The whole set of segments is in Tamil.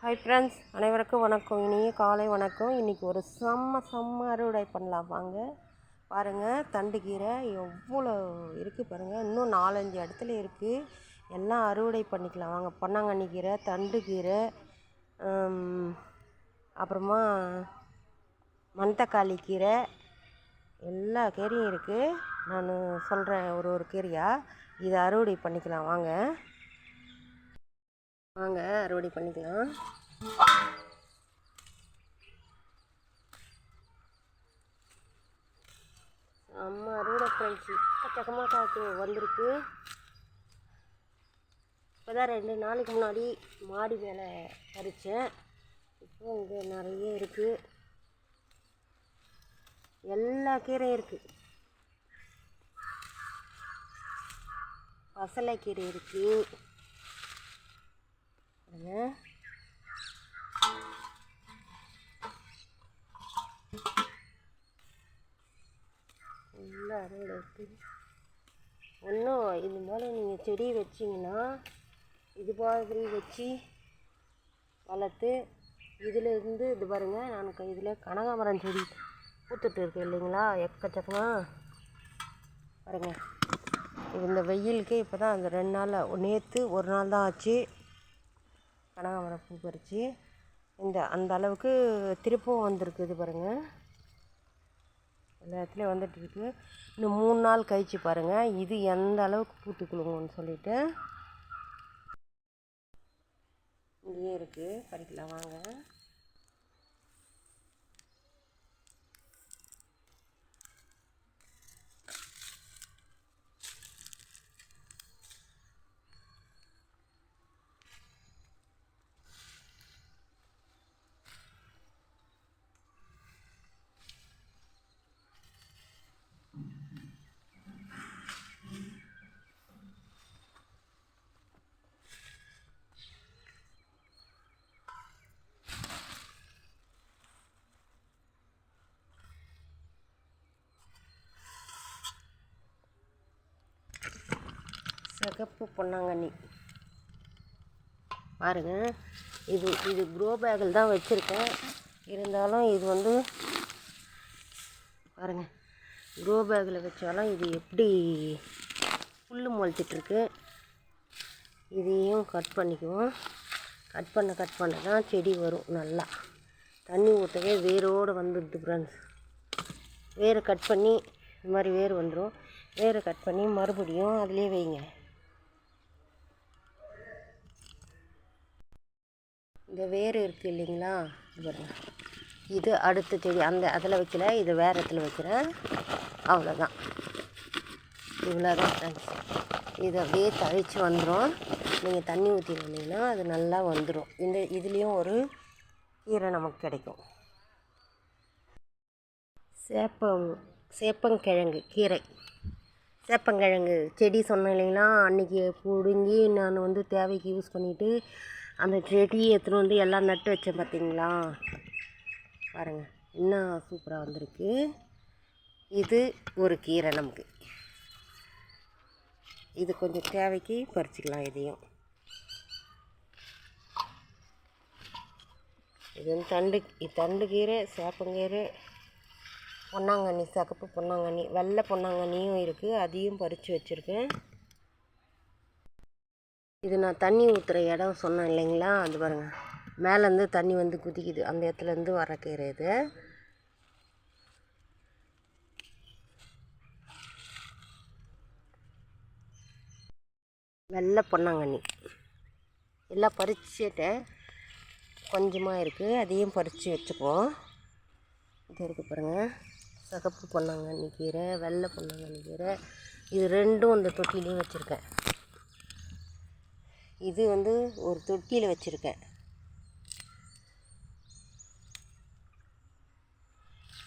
ஹாய் ஃப்ரெண்ட்ஸ் அனைவருக்கும் வணக்கம். இனிய காலை வணக்கம். இன்றைக்கி ஒரு செம்ம செம்ம அறுவடை பண்ணலாம் வாங்க. பாருங்கள் தண்டுக்கீரை எவ்வளோ இருக்குது பாருங்கள் இன்னும் நாலஞ்சு இடத்துல இருக்குது எல்லாம் அறுவடை பண்ணிக்கலாம். வாங்க பொன்னாங்கண்ணி கீரை தண்டுக்கீரை அப்புறமா மணத்தக்காளி கீரை எல்லா கீரையும் இருக்குது நான் சொல்கிறேன் ஒரு ஒரு கீரையாக இதை அறுவடை பண்ணிக்கலாம். வாங்க. வாங்க அறுவடை பண்ணிக்கலாம். அம்மா அறுவடை ஃப்ரெண்ட்ஸ் எக்கச்சக்கமாக காக்கு வந்திருக்கு. இப்போ தான் ரெண்டு நாளைக்கு முன்னாடி மாடி மேலே பறித்தேன் இப்போ இங்கே நிறைய இருக்குது எல்லா கீரையும் இருக்குது பசலைக்கீரை இருக்குது பாருங்க நல்லா அறுவடை இருக்குது ஒன்றும் இது மாதிரி நீங்கள் செடி வச்சிங்கன்னா இது மாதிரி வச்சு வளர்த்து இதிலேருந்து இது பாருங்கள் நான் இதில் கனகாமரம் செடி பூத்துட்டு இருக்கு இல்லைங்களா எக்கச்சக்கமாக பாருங்கள் இந்த வெயிலுக்கு இப்போ தான் அந்த ரெண்டு நாளில் நேற்று ஒரு நாள் தான் ஆச்சு. கனகாமரம் பூ பறித்து இந்த அந்த அளவுக்கு திருப்பவும் வந்திருக்குது பாருங்கள் எல்லா இடத்துலையும் வந்துட்டு இருக்கு. இன்னும் மூணு நாள் கழிச்சு பாருங்கள் இது எந்த அளவுக்கு பூத்து குலுங்கும்னு சொல்லிட்டு. இங்கேயே இருக்குது பறிக்கலாம் வாங்க. சிகப்பு பொன்னாங்கண்ணி. பாருங்க இது இது க்ரோ பேக்கில் தான் வச்சுருக்கேன். இருந்தாலும் இது வந்து பாருங்கள் க்ரோ பேக்கில் வச்சாலும் இது எப்படி புல் முளைச்சிட்ருக்கு இதையும் கட் பண்ணிக்குவோம். கட் பண்ண கட் பண்ண தான் செடி வரும் நல்லா. தண்ணி ஊற்றவே வேரோடு வந்துடுது ஃப்ரெண்ட்ஸ் வேரை கட் பண்ணி இது மாதிரி வேர் வந்துடும் வேரை கட் பண்ணி மறுபடியும் அதிலே வைங்க. இந்த வேர் இருக்குது இல்லைங்களா? இது அடுத்த செடி அந்த அதில் வைக்கல இது வேறு இடத்துல வைக்கிறேன். அவ்வளோதான் இவ்வளோதான் ஃப்ரெண்ட்ஸ் இது அப்படியே தழிச்சு வந்துடும் நீங்கள் தண்ணி ஊற்றி வந்தீங்கன்னா அது நல்லா வந்துடும் இந்த இதுலேயும் ஒரு கீரை நமக்கு கிடைக்கும். சேப்பம் சேப்பங்கிழங்கு கீரை. சேப்பங்கிழங்கு செடி சொன்னேன் இல்லைங்களா? அன்றைக்கி பிடுங்கி நான் வந்து தேவைக்கு யூஸ் பண்ணிவிட்டு அந்த செடியை எடுத்துகிட்டு வந்து எல்லாம் நட்டு வச்சேன் பார்த்தீங்களா? பாருங்கள் இன்னும் சூப்பராக வந்திருக்கு. இது ஒரு கீரை நமக்கு. இது கொஞ்சம் தேவைக்கு பறிச்சுக்கலாம் இதையும். இது வந்து தண்டு இது தண்டு கீரை சேப்பங்கீரை பொன்னாங்கண்ணி சகப்பு பொன்னாங்கண்ணி வெள்ளை பொன்னாங்கண்ணியும் இருக்குது அதையும் பறித்து வச்சுருக்கேன். இது நான் தண்ணி ஊற்றுற இடம் சொன்னேன் இல்லைங்களா? அது பாருங்கள் மேலேருந்து தண்ணி வந்து குதிக்குது. அந்த இடத்துலேருந்து வர கீரை இது. வெள்ளை பொன்னாங்கண்ணி. எல்லாம் பறிச்சுட்டேன் கொஞ்சமாக இருக்குது அதையும் பறித்து வச்சுப்போம் இது இருக்குது பாருங்கள் சகப்பு பொன்னாங்கண்ணி கீரை வெள்ளை பொன்னாங்கண்ணி கீரை. இது ரெண்டும் இந்த தொட்டிலையும் வச்சுருக்கேன். இது வந்து ஒரு தொட்டியில் வச்சுருக்கேன்.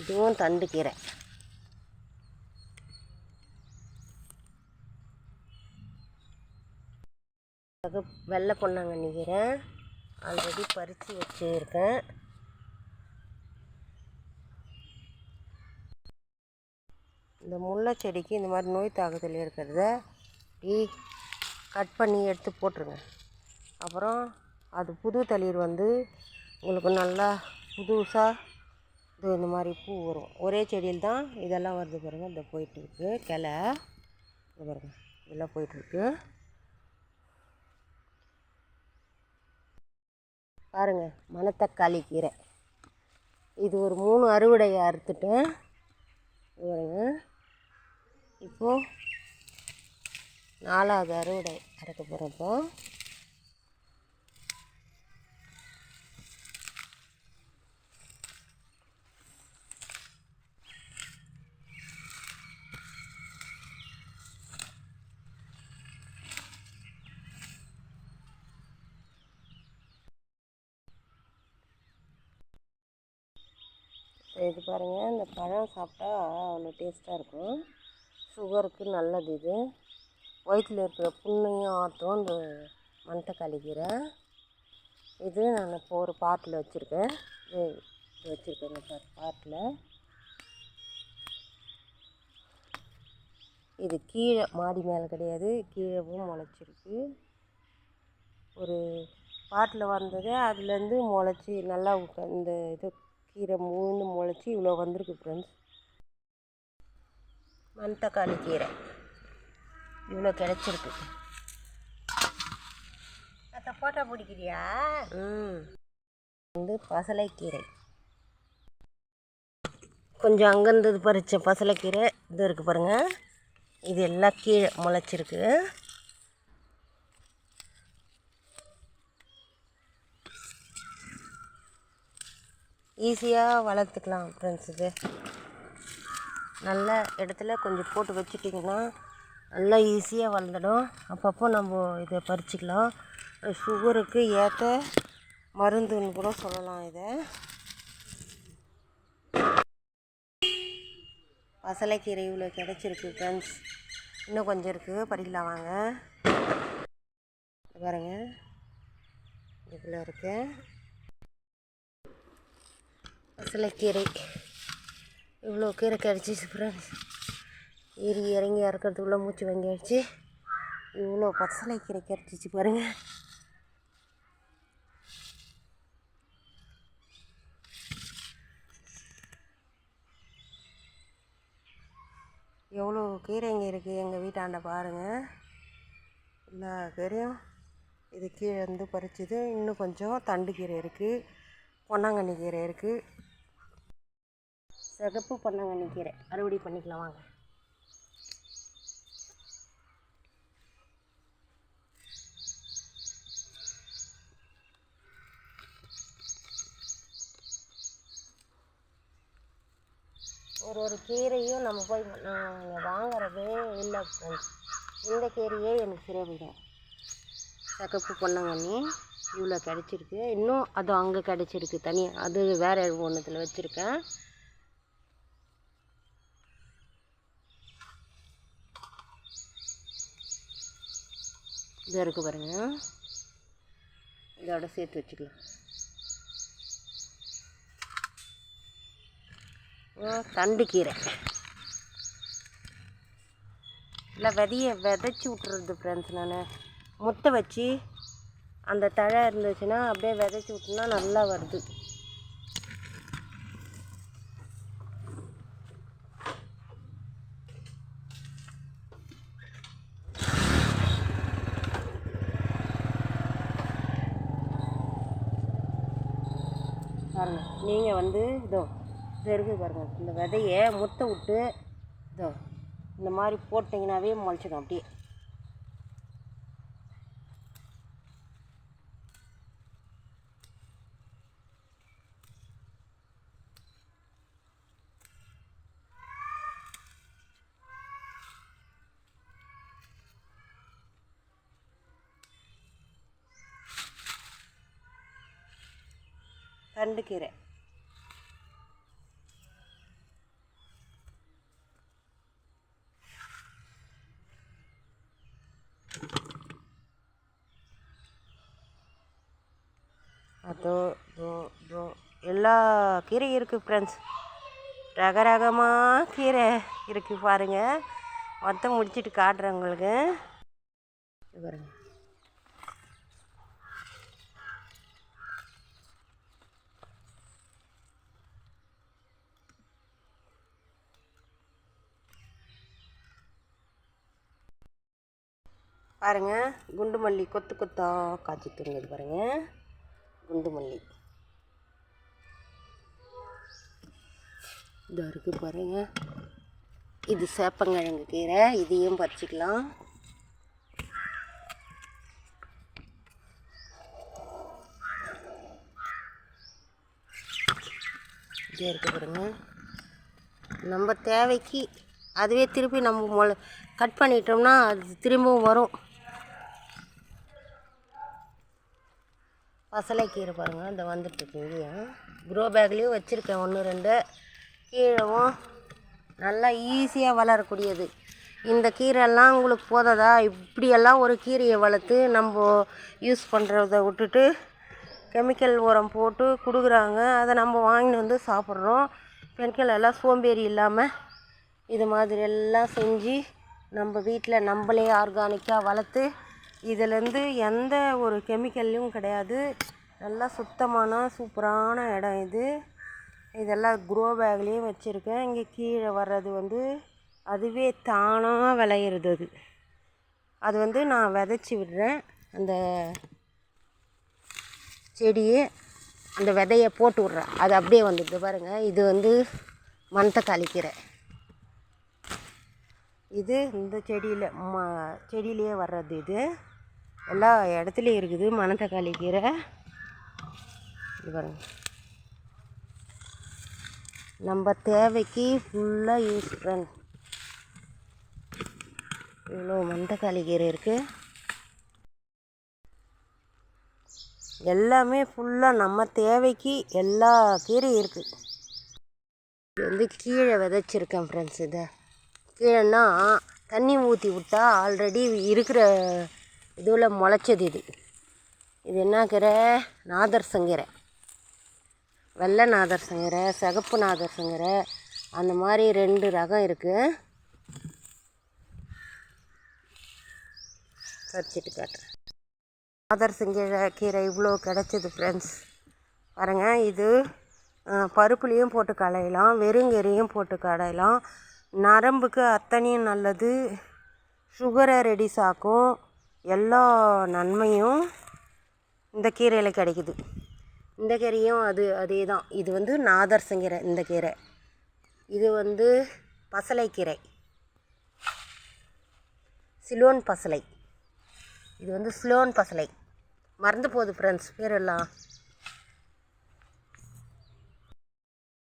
இதுவும் தண்டு கீரை. வெள்ளை பொன்னாங்கண்ணி கீரை ஆல்ரெடி பறித்து வச்சுருக்கேன். இந்த முல்லை செடிக்கு இந்த மாதிரி நோய் தாக்குதல் இருக்கிறத டீ கட் பண்ணி எடுத்து போட்டுருங்க. அப்புறம் அது புது தளிர் வந்து உங்களுக்கு நல்லா புதுசாக இது இந்த மாதிரி பூ வரும். ஒரே செடியில் தான் இதெல்லாம் வருது பாருங்கள் இந்த போயிட்டுருக்கு கிளை. இது பாருங்கள் இதெல்லாம் போயிட்டுருக்கு பாருங்கள் மணத்தக்காளி கீரை. இது ஒரு மூணு அறுவடையை அறுத்துட்டேன். இது பாருங்கள் இப்போது நாலாவது அறுவடை அறுக்க போகிறப்போ. இது பாருங்கள் இந்த பழம் சாப்பிட்டா அவ்வளோ டேஸ்ட்டாக இருக்கும். சுகருக்கு நல்லது இது. வயிற்றில் இருக்கிற புண்ணையும் ஆற்றும் இந்த மணத்தக்காளி கீரை இது நான் இப்போ ஒரு பாட்டில் வச்சுருக்கேன். இது இது வச்சுருக்கேன் பார் பாட்டில். இது கீழே மாடி மேலே கிடையாது. கீழவும் முளைச்சிருக்கு. ஒரு பாட்டில் வந்தது அதுலேருந்து முளைச்சி நல்லா இந்த இது கீரை மூணு முளைச்சி இவ்வளோ வந்திருக்கு ஃப்ரெண்ட்ஸ் மணத்தக்காளி கீரை இவ்வளோ கிடச்சிருக்கு. ஃபோட்டோ பிடிக்கிறியா? ம். வந்து பசலைக்கீரை. கொஞ்சம் அங்கேருந்து பறித்த பசலைக்கீரை. இது இருக்குது பாருங்கள் இது எல்லாம் கீழே முளைச்சிருக்கு. ஈஸியாக வளர்த்துக்கலாம் ஃப்ரெண்ட்ஸ் இது. நல்ல இடத்துல கொஞ்சம் போட்டு வச்சுட்டிங்கன்னா நல்லா ஈஸியாக வளர்ந்துடும். அப்பப்போ நம்ம இதை பறிச்சுக்கலாம். சுகருக்கு ஏற்ற மருந்துன்னு கூட சொல்லலாம் இதை. பசலைக்கீரை இவ்வளோ கிடச்சிருக்கு ஃப்ரெண்ட்ஸ் இன்னும் கொஞ்சம் இருக்குது பறிக்கலாம் வாங்க. இது பாருங்க. இவ்வளோ இருக்கு. பசலைக்கீரை. இவ்வளோ கீரை கிடச்சிச்சு ஃப்ரெண்ட்ஸ் ஏறி இறங்கி இறக்கிறதுக்குள்ளே மூச்சு வாங்கியாச்சு. இவ்வளோ பசலை கீரை கிடச்சிச்சு பாருங்கள் எவ்வளோ கீரைங்க இருக்குது எங்கள் வீட்டாண்ட பாருங்கள் எல்லா கீரையும் இது கீழே இருந்து பறிச்சது. இன்னும் கொஞ்சம் தண்டு கீரை இருக்குது பொன்னாங்கண்ணி கீரை இருக்குது சிகப்பு பொன்னாங்கண்ணி கீரை. அறுவடை பண்ணிக்கலாம் வாங்க. ஒரு ஒரு கீரையும் நம்ம போய் நாங்கள் வாங்குறதே இல்லை ஃப்ரெண்ட்ஸ் இந்த கீரையே எனக்கு சரியாக போயிடும். சகப்பு பொன்னாங்கண்ணி இவ்வளோ கிடச்சிருக்கு. இன்னும் அது அங்கே கிடச்சிருக்கு தனியாக அது வேறு ஒன்றுத்தில் வச்சுருக்கேன். இது இருக்கு பாருங்க. இதோட சேர்த்து வச்சுக்கலாம். தண்டு கீரை இல்லை விதைய விதைச்சி விட்றது ஃப்ரெண்ட்ஸ் நான். முட்டை வச்சு அந்த தழை இருந்துச்சுன்னா அப்படியே விதைச்சி விட்டோம்னா நல்லா வருது. நீங்கள் வந்து இதோ இது இருக்குது பாருங்கள் இந்த விதையை முட்டை விட்டு இதோ இந்த மாதிரி போட்டிங்கனாவே முளைச்சிடும் அப்படியே. தண்டுக்கீரை தோ தோ தோ. எல்லா கீரையும் இருக்குது ஃப்ரெண்ட்ஸ் ரக ரகமாக கீரை இருக்குது பாருங்கள் மொத்தம் முடிச்சிட்டு காட்டுறேன் உங்களுக்கு. பாருங்க. பாருங்கள் குண்டு மல்லி கொத்து கொத்தா காய்ச்சி தூங்குது பாருங்கள் குண்டு மல்லி இதோ இருக்குது பாருங்கள் இது சேப்பங்கிழங்கு கீரை. இதையும் பறிச்சிக்கலாம். இதே இருக்க பாருங்க. நம்ம தேவைக்கு அதுவே திருப்பி நம்ம மொள கட் பண்ணிட்டோம்னா அது திரும்பவும் வரும். பசலைக்கீரை பாருங்கள் இந்த வந்துட்டுருக்கு இங்கேயும் க்ரோ பேக்லேயும் வச்சுருக்கேன் ஒன்று ரெண்டு. கீழவும் நல்லா ஈஸியாக வளரக்கூடியது. இந்த கீரைலாம் உங்களுக்கு போதாதா? இப்படியெல்லாம் ஒரு கீரையை வளர்த்து நம்ம யூஸ் பண்ணுறத விட்டுட்டு கெமிக்கல் உரம் போட்டு கொடுக்குறாங்க. அதை நம்ம வாங்கிட்டு வந்து சாப்பிட்றோம். பெண்கள் எல்லாம் சோம்பேறி இல்லாமல் இது மாதிரி எல்லாம் செஞ்சு நம்ம வீட்டில் நம்மளே ஆர்கானிக்காக வளர்த்து இதிலேருந்து எந்த ஒரு கெமிக்கல்லையும் கிடையாது. நல்லா சுத்தமான சூப்பரான இடம் இது. இதெல்லாம் க்ரோ பேக்லேயும் வச்சுருக்கேன். இங்கே கீழே வர்றது வந்து அதுவே தானாக விளையிறது அது. அது வந்து நான் விதைச்சி விடுறேன். அந்த செடியை அந்த விதைய போட்டு விட்றேன். அது அப்படியே வந்துடுது பாருங்கள் இது வந்து மணத்தக்காளி கீரை. இது இந்த செடியில் ம செடியிலேயே வர்றது இது. எல்லா இடத்துலையும் இருக்குது மணத்தக்காளி கீரை. இது பாருங்க. நம்ம தேவைக்கு ஃபுல்லாக யூஸ் பண்ண. இவ்வளோ மணத்தக்காளி கீரை இருக்குது எல்லாமே ஃபுல்லாக நம்ம தேவைக்கு எல்லா கீரையும் இருக்குது இது வந்து கீழே விதைச்சிருக்கேன் ஃப்ரெண்ட்ஸ் இதை. கீழேன்னா தண்ணி ஊற்றி விட்டா ஆல்ரெடி இருக்கிற இதுவில் முளைச்சது இது. இது என்ன கீரை? நாதர்சங்கீரை வெள்ளை நாதர்சங்கீரை சிகப்பு நாதர்சங்கீரை அந்த மாதிரி ரெண்டு ரகம் இருக்குது பறிச்சிட்டு காட்டுறேன். நாதர்சங்கீரை கீரை இவ்வளோ கிடச்சிது ஃப்ரெண்ட்ஸ் பாருங்கள் இது பருப்புலேயும் போட்டு களையலாம் வெறுங்கீரையும் போட்டு களையலாம். நரம்புக்கு அத்தனையும் நல்லது. சுகரை ரெடியூஸ் ஆக்கும். எல்லா நன்மையும் இந்த கீரையில் கிடைக்குது. இந்த கீரையும் அது அதே தான் இது வந்து நாதர்சங்கீரை இந்த கீரை. இது வந்து பசலைக்கீரை சிலோன் பசலை. இது வந்து ஸ்லோன் பசலை. மறந்து போகுது ஃப்ரெண்ட்ஸ் பேரெல்லாம்.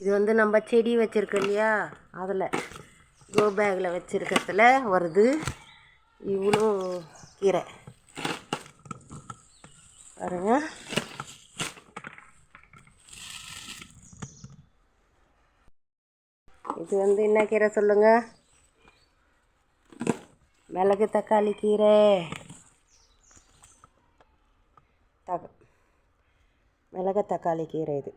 இது வந்து நம்ம செடி வச்சுருக்கோம் இல்லையா? அதில் கோ பேக்கில் வச்சுருக்கிறதுல வருது. இவ்வளோ கீரை. பாருங்க. இது வந்து என்ன கீரை சொல்லுங்கள் மிளகு தக்காளி கீரை. தக மிளகு தக்காளி கீரை இது.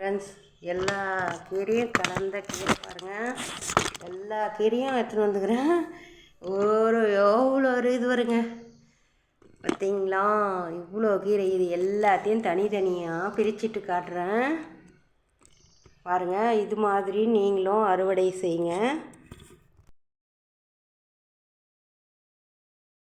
ஃப்ரெண்ட்ஸ் எல்லா கீரையும் கலந்த கீரை பாருங்கள் எல்லா கீரையும் எடுத்துன்னு வந்துக்கிறேன். ஒரு எவ்வளோ ஒரு இது வருங்க. பார்த்தீங்களா? இவ்வளோ கீரை இது எல்லாத்தையும் தனித்தனியாக பிரிச்சுட்டு காட்டுறேன். பாருங்கள் இது மாதிரி நீங்களும் அறுவடை செய்யுங்க.